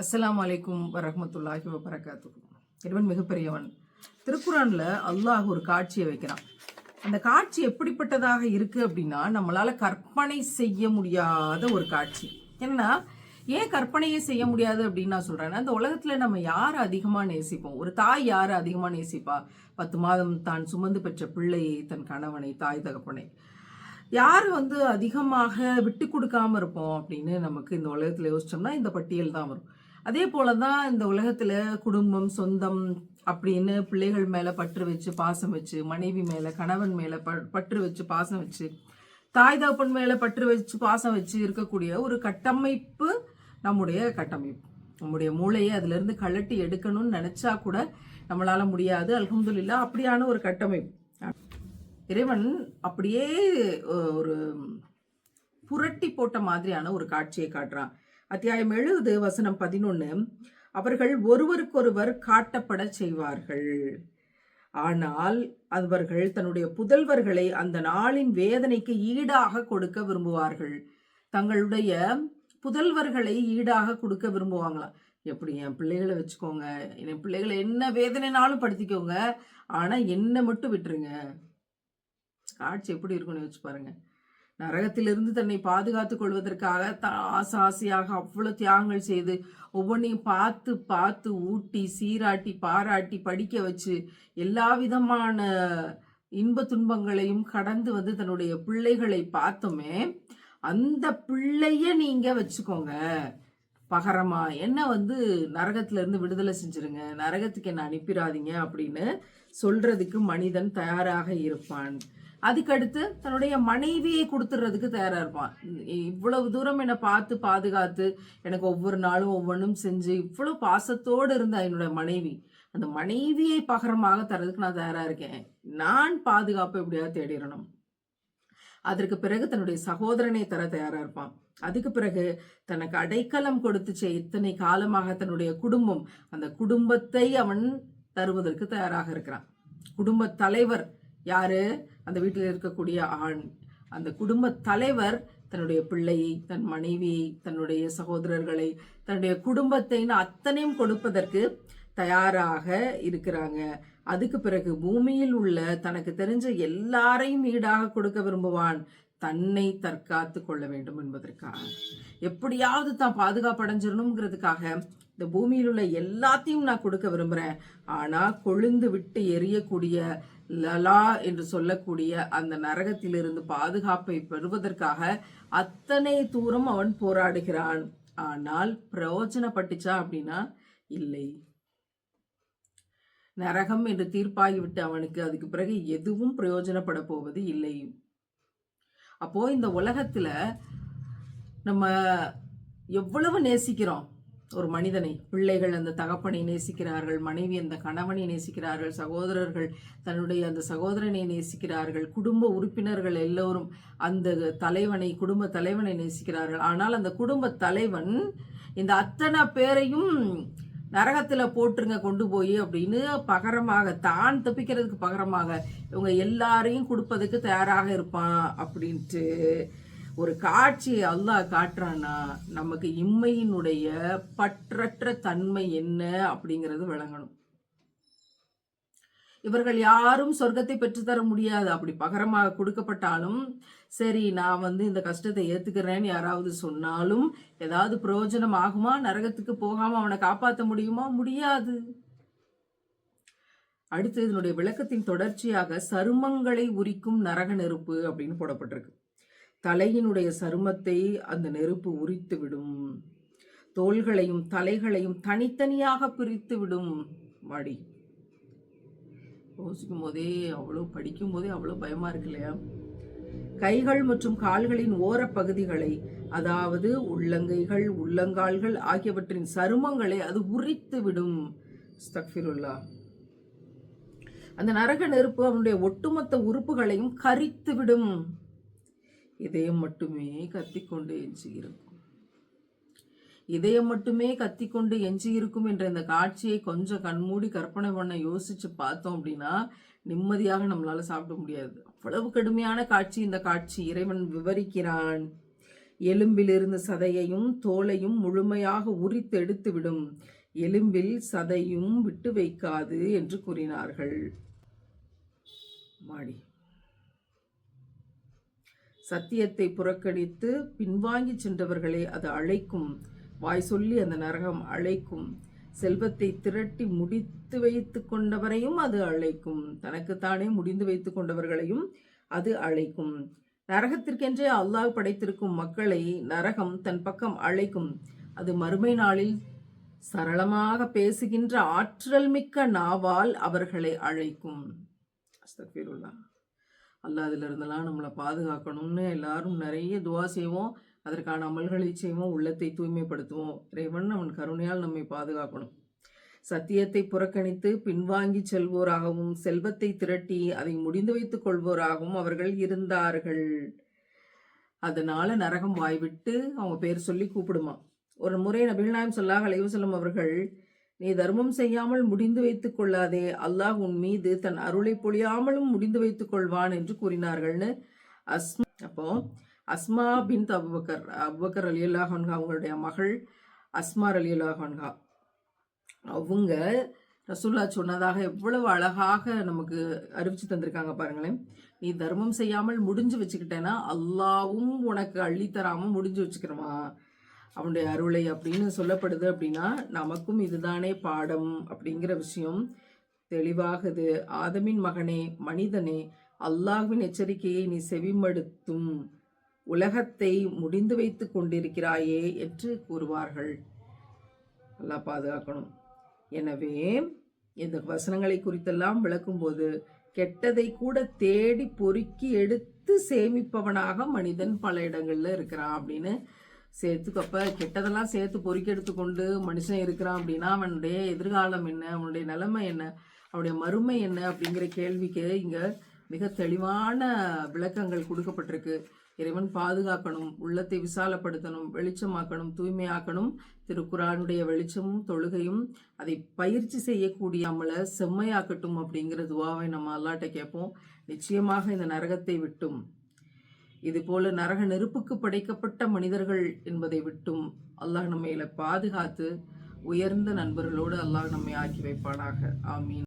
அஸ்லாம் அலைக்கும் வரமத்துல்லாஹி வபரகாத்துஹு. இறைவன் மிகப்பெரியவன். திருக்குறானில் அல்லாஹ் ஒரு காட்சியை வைக்கிறான். அந்த காட்சி எப்படிப்பட்டதாக இருக்கு அப்படின்னா நம்மளால் கற்பனை செய்ய முடியாத ஒரு காட்சி. என்னன்னா ஏன் கற்பனையே செய்ய முடியாது அப்படின்னு நான் சொல்கிறேன்னா இந்த உலகத்தில் நம்ம யாரை அதிகமாக நேசிப்போம்? ஒரு தாய் யாரை அதிகமாக நேசிப்பா? பத்து மாதம் தான் சுமந்து பெற்ற பிள்ளையை தன் கணவனை தாய் தகப்பனை. யார் வந்து அதிகமாக விட்டு கொடுக்காம இருப்போம் அப்படின்னு நமக்கு இந்த உலகத்தில் யோசிச்சோம்னா இந்த பட்டியல் தான் வரும். அதே போல தான் இந்த உலகத்தில் குடும்பம் சொந்தம் அப்படின்னு பிள்ளைகள் மேலே பற்று வச்சு பாசம் வச்சு மனைவி மேலே கணவன் மேலே பற்று வச்சு பாசம் வச்சு தாய் தகப்பன் மேலே பற்று வச்சு பாசம் வச்சு இருக்கக்கூடிய ஒரு கட்டமைப்பு நம்முடைய கட்டமைப்பு. நம்முடைய மூளையை அதுலேருந்து கழட்டி எடுக்கணும்னு நினச்சா கூட நம்மளால் முடியாது. அல்ஹம்துலில்லாஹ் அப்படியான ஒரு கட்டமைப்பு. இறைவன் அப்படியே ஒரு புரட்டி போட்ட மாதிரியான ஒரு காட்சியை காட்டுறான். அத்தியாயம் எழுபது வசனம் பதினொன்று அவர்கள் ஒருவருக்கொருவர் காட்டப்பட செய்வார்கள். ஆனால் அவர்கள் தன்னுடைய புதல்வர்களை அந்த நாளின் வேதனைக்கு ஈடாக கொடுக்க விரும்புவார்கள். தங்களுடைய புதல்வர்களை ஈடாக கொடுக்க விரும்புவாங்களாம். எப்படி என் பிள்ளைகளை வச்சுக்கோங்க என் பிள்ளைகளை என்ன வேதனைனாலும் படுத்திக்கோங்க ஆனால் என்ன மட்டும் விட்டுருங்க. காட்சி எப்படி இருக்கும்னு யோசிச்சு பாருங்க. நரகத்திலிருந்து தன்னை பாதுகாத்துக் கொள்வதற்காக த- ஆசை ஆசையாக அவ்வளவு தியாகங்கள் செய்து ஒவ்வொன்றையும் பார்த்து பார்த்து ஊட்டி சீராட்டி பாராட்டி படிக்க வச்சு எல்லா விதமான இன்ப துன்பங்களையும் கடந்து வந்து தன்னுடைய பிள்ளைகளை பார்த்தோமே அந்த பிள்ளைய நீங்க வச்சுக்கோங்க. பகரமா என்ன வந்து நரகத்துல இருந்து விடுதலை செஞ்சிருங்க நரகத்துக்கு என்ன அனுப்பிடாதீங்க அப்படின்னு சொல்றதுக்கு மனிதன் தயாராக இருப்பான். அதுக்கடுத்து தன்னுடைய மனைவியை கொடுத்துட்றதுக்கு தயாராக இருப்பான். இவ்வளவு தூரம் என்னை பார்த்து பாதுகாத்து எனக்கு ஒவ்வொரு நாளும் ஒவ்வொன்றும் செஞ்சு இவ்வளோ பாசத்தோடு இருந்த என்னோட மனைவி. அந்த மனைவியை பகரமாக தரதுக்கு நான் தயாராக இருக்கேன். நான் பாதுகாப்பை எப்படியாவது தேடிடணும். அதற்கு பிறகு தன்னுடைய சகோதரனை தர தயாராக இருப்பான். அதுக்கு பிறகு தனக்கு அடைக்கலம் கொடுத்துச்சே இத்தனை காலமாக தன்னுடைய குடும்பம் அந்த குடும்பத்தை அவன் தருவதற்கு தயாராக இருக்கிறான். குடும்ப தலைவர் யாரு? அந்த வீட்டில் இருக்கக்கூடிய ஆண் அந்த குடும்ப தலைவர் தன்னுடைய பிள்ளையை தன் மனைவியை தன்னுடைய சகோதரர்களை தன்னுடைய குடும்பத்தைன்னு அத்தனையும் கொடுப்பதற்கு தயாராக இருக்கிறாங்க. அதுக்கு பிறகு பூமியில் உள்ள தனக்கு தெரிஞ்ச எல்லாரையும் ஈடாக கொடுக்க விரும்புவான். தன்னை தற்காத்து கொள்ள வேண்டும் என்பதற்காக. எப்படியாவது தான் பாதுகாப்பு அடைஞ்சிடணுங்கிறதுக்காக இந்த பூமியில் உள்ள எல்லாத்தையும் நான் கொடுக்க விரும்புகிறேன் ஆனால் கொழுந்து விட்டு எரியக்கூடிய லலா என்று சொல்லக்கூடிய அந்த நரகத்திலிருந்து பாதுகாப்பை பெறுவதற்காக அத்தனை தூரம் அவன் போராடுகிறான். ஆனால் பிரயோஜனப்பட்டுச்சா அப்படின்னா இல்லை. நரகம் என்று தீர்ப்பாகிவிட்டு அவனுக்கு அதுக்கு பிறகு எதுவும் பிரயோஜனப்பட போவது இல்லை. அப்போ இந்த உலகத்துல நம்ம எவ்வளவு நேசிக்கிறோம்? ஒரு மனிதனை பிள்ளைகள் அந்த தகப்பனை நேசிக்கிறார்கள் மனைவி அந்த கணவனை நேசிக்கிறார்கள் சகோதரர்கள் தன்னுடைய அந்த சகோதரனை நேசிக்கிறார்கள் குடும்ப உறுப்பினர்கள் எல்லோரும் அந்த தலைவனை குடும்ப தலைவனை நேசிக்கிறார்கள். ஆனால் அந்த குடும்ப தலைவன் இந்த அத்தனை பேரையும் நரகத்தில் போட்டுருங்க கொண்டு போய் அப்படின்னு பகரமாக தான் தப்பிக்கிறதுக்கு பகரமாக இவங்க எல்லாரையும் கொடுப்பதுக்கு தயாராக இருப்பான் அப்படின்ட்டு ஒரு காட்சியை அல்லாஹ் காட்டுறான்னா நமக்கு இம்மையினுடைய பற்றற்ற தன்மை என்ன அப்படிங்கிறது விளங்கணும். இவர்கள் யாரும் சொர்க்கத்தை பெற்றுத்தர முடியாது. அப்படி பகரமாக கொடுக்கப்பட்டாலும் சரி நான் வந்து இந்த கஷ்டத்தை ஏத்துக்கிறேன்னு யாராவது சொன்னாலும் ஏதாவது பிரயோஜனம் ஆகுமா? நரகத்துக்கு போகாம அவனை காப்பாற்ற முடியுமா? முடியாது. அடுத்து இதனுடைய விளக்கத்தின் தொடர்ச்சியாக சருமங்களை உரிக்கும் நரக நெருப்பு அப்படின்னு போடப்பட்டிருக்கு. தலையினுடைய சருமத்தை அந்த நெருப்பு உரித்து விடும் தோள்களையும் தலைகளையும் தனித்தனியாக பிரித்து விடும் வாடி. யோசிக்கும் போதே அவ்வளோ படிக்கும் போதே அவ்வளோ பயமா இருக்கு இல்லையா? கைகள் மற்றும் கால்களின் ஓரப்பகுதிகளை அதாவது உள்ளங்கைகள் உள்ளங்கால்கள் ஆகியவற்றின் சருமங்களை அது உரித்து விடும் அஸ்தக்ஃபிருல்லா. அந்த நரக நெருப்பு அவனுடைய ஒட்டுமொத்த உறுப்புகளையும் கரித்து விடும் இதயம் மட்டுமே கத்திக்கொண்டு எஞ்சியிருக்கும். இதயம் மட்டுமே கத்திக்கொண்டு எஞ்சியிருக்கும் என்ற இந்த காட்சியை கொஞ்சம் கண்மூடி கற்பனை பண்ண யோசிச்சு பார்த்தோம் அப்படின்னா நிம்மதியாக நம்மளால சாப்பிட முடியாது. அவ்வளவு கடுமையான காட்சி இந்த காட்சி. இறைவன் விவரிக்கிறான். எலும்பிலிருந்து சதையையும் தோலையும் முழுமையாக உரித்து எடுத்துவிடும். எலும்பில் சதையும் விட்டு வைக்காது என்று கூறினார்கள். மாடி. சத்தியத்தை புறக்கணித்து பின்வாங்கி சென்றவர்களை அது அழைக்கும். வாய் சொல்லி அந்த நரகம் அழைக்கும். செல்வத்தை திரட்டி முடித்து வைத்து கொண்டவரையும் அது அழைக்கும். தனக்குத்தானே முடிந்து வைத்து கொண்டவர்களையும் அது அழைக்கும். நரகத்திற்கென்றே அல்லாஹ் படைத்திருக்கும் மக்களை நரகம் தன் பக்கம் அழைக்கும். அது மறுமை நாளில் சரளமாக பேசுகின்ற ஆற்றல் மிக்க நாவால் அவர்களை அழைக்கும். அஸ்தபீருல்லா அல்லா அதிலிருந்தெல்லாம் நம்மளை பாதுகாக்கணும்னு எல்லாரும் நிறைய துவா செய்வோம். அதற்கான அமல்களை செய்வோம். உள்ளத்தை தூய்மைப்படுத்துவோம். இறைவன் அவன் கருணையால் நம்மை பாதுகாக்கணும். சத்தியத்தை புறக்கணித்து பின்வாங்கி செல்வோராகவும் செல்வத்தை திரட்டி அதை முடிந்து வைத்துக் கொள்வோராகவும் அவர்கள் இருந்தார்கள். அதனால நரகம் வாய்விட்டு அவங்க பேர் சொல்லி கூப்பிடுமா? ஒரு முறை நபிகள் நாயம் சொல்லாஹ் அலைவசல்லம் அவர்கள் நீ தர்மம் செய்யாமல் முடிந்து வைத்துக் கொள்ளாதே. அல்லாஹ் உன் மீது தன் அருளை பொழியாமலும் முடிந்து வைத்துக் கொள்வான் என்று கூறினார்கள்னு அஸ்மா அப்போ அஸ்மா பின் அபுபக்கர் அபுபக்கர் அலி அல்லாஹன்ஹா அவங்களுடைய மகள் அஸ்மார் அலி அல்லாஹன்ஹா அவங்க ரசூல்லா சொன்னதாக எவ்வளவு அழகாக நமக்கு அறிவிச்சு தந்திருக்காங்க பாருங்களேன். நீ தர்மம் செய்யாமல் முடிஞ்சு வச்சுக்கிட்டேன்னா அல்லாவும் உனக்கு அள்ளித்தராமல் முடிஞ்சு வச்சுக்கிறமா அவனுடைய அருளை அப்படின்னு சொல்லப்படுது அப்படின்னா நமக்கும் இதுதானே பாடம் அப்படிங்கிற விஷயம் தெளிவாகுது. ஆதமின் மகனே மனிதனே அல்லாஹ்வின் எச்சரிக்கையை நீ செவிமடுத்தும் உலகத்தை முடிந்து வைத்து கொண்டிருக்கிறாயே என்று கூறுவார்கள். நல்லா பாதுகாக்கணும். எனவே இந்த வசனங்களை குறித்தெல்லாம் விளக்கும்போது கெட்டதை கூட தேடி பொறுக்கி எடுத்து சேமிப்பவனாக மனிதன் பல இடங்களில் இருக்கிறான் அப்படின்னு சேர்த்துக்கப்ப கெட்டதெல்லாம் சேர்த்து பொறுக்கி எடுத்துக்கொண்டு மனுஷன் இருக்கிறான் அப்படின்னா அவனுடைய எதிர்காலம் என்ன? அவனுடைய நிலைமை என்ன? அவனுடைய மறுமை என்ன? அப்படிங்கிற கேள்விக்கு இங்கே மிக தெளிவான விளக்கங்கள் கொடுக்கப்பட்டிருக்கு. இறைவன் பாதுகாக்கணும் உள்ளத்தை விசாலப்படுத்தணும் வெளிச்சமாக்கணும் தூய்மையாக்கணும். திருக்குறானுடைய வெளிச்சமும் தொழுகையும் அதை பயிற்சி செய்யக்கூடிய நம்மளை செம்மையாக்கட்டும் அப்படிங்கிற துவாவை நம்ம அல்லாட்ட கேட்போம். நிச்சயமாக இந்த நரகத்தை விட்டும். இதுபோல நரக நெருப்புக்கு படைக்கப்பட்ட மனிதர்கள் என்பதை விட்டும் அல்லாஹ் நம்மையில பாதுகாத்து உயர்ந்த நண்பர்களோடு அல்லாஹ் நம்மை ஆக்கி வைப்பானாக. ஆமீன்.